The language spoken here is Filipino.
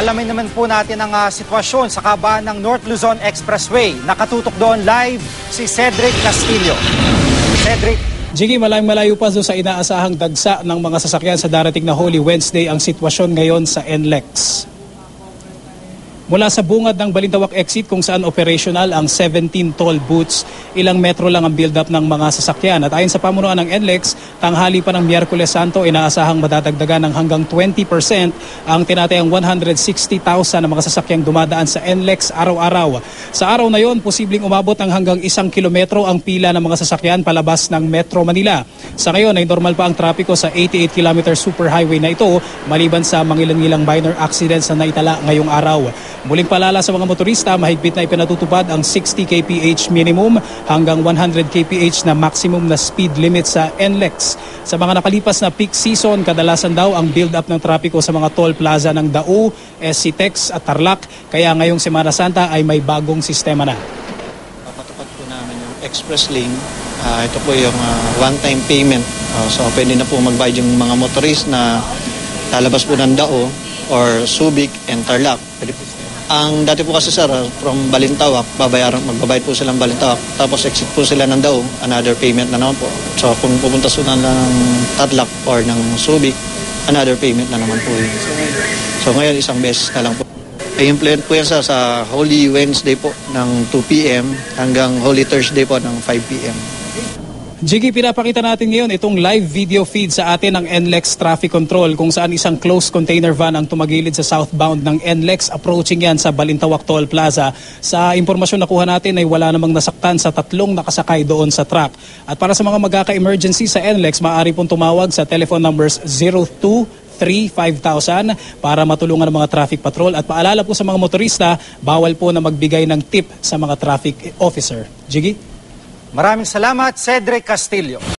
alamin naman po natin ang ah, sitwasyon sa kabaan ng North Luzon Expressway. Nakatutok doon live si Cedric Castillo. Cedric, Jiggy, malayong malayo pa sa inaasahang dagsa ng mga sasakyan sa darating na Holy Wednesday ang sitwasyon ngayon sa NLEX. Mula sa bungad ng Balintawak exit kung saan operational ang 17 toll booths, ilang metro lang ang build-up ng mga sasakyan. At ayon sa pamunuan ng NLEX, tanghali pa ng Miyerkules Santo, inaasahang madadagdagan ng hanggang 20% ang tinatayang 160,000 na mga sasakyang dumadaan sa NLEX araw-araw. Sa araw na yon, posibleng umabot ng hanggang isang kilometro ang pila ng mga sasakyan palabas ng Metro Manila. Sa ngayon ay normal pa ang trapiko sa 88 km superhighway na ito maliban sa mangilan-ngilang minor accidents na naitala ngayong araw. Muling palala sa mga motorista, mahigpit na ipinatutupad ang 60 kph minimum hanggang 100 kph na maximum na speed limit sa NLEX. Sa mga nakalipas na peak season, kadalasan daw ang build-up ng trapiko sa mga toll plaza ng Dao, SCTEX at Tarlac. Kaya ngayong Semana Santa ay may bagong sistema na. Papatupad po namin yung express lane. Ah, ito po yung ah, one-time payment. Ah, so pwede na po magbayad yung mga motorist na lalabas po ng Dao or Subic and Tarlac. Pwede po. Ang dati po kasi sir, ah, from Balintawak, babayaran, magbabayad po silang Balintawak. Tapos exit po sila ng Dao, another payment na naman po. So kung pupunta sila ng Tarlac or ng Subic, another payment na naman po yun. So ngayon isang beses na lang po. I-implement po yan sa, sa Holy Wednesday po ng 2 p.m. hanggang Holy Thursday po ng 5 p.m. Jiggy, pinapakita natin ngayon itong live video feed sa atin ng NLEX Traffic Control kung saan isang closed container van ang tumagilid sa southbound ng NLEX approaching yan sa Balintawak Toll Plaza. Sa impormasyon na kuha natin ay wala namang nasaktan sa tatlong nakasakay doon sa truck. At para sa mga magkaka-emergency sa NLEX, maaari pong tumawag sa telephone numbers 02 3-5000 para matulungan ng mga traffic patrol. At paalala po sa mga motorista, bawal po na magbigay ng tip sa mga traffic officer. Jiggy? Maraming salamat Cedric Castillo.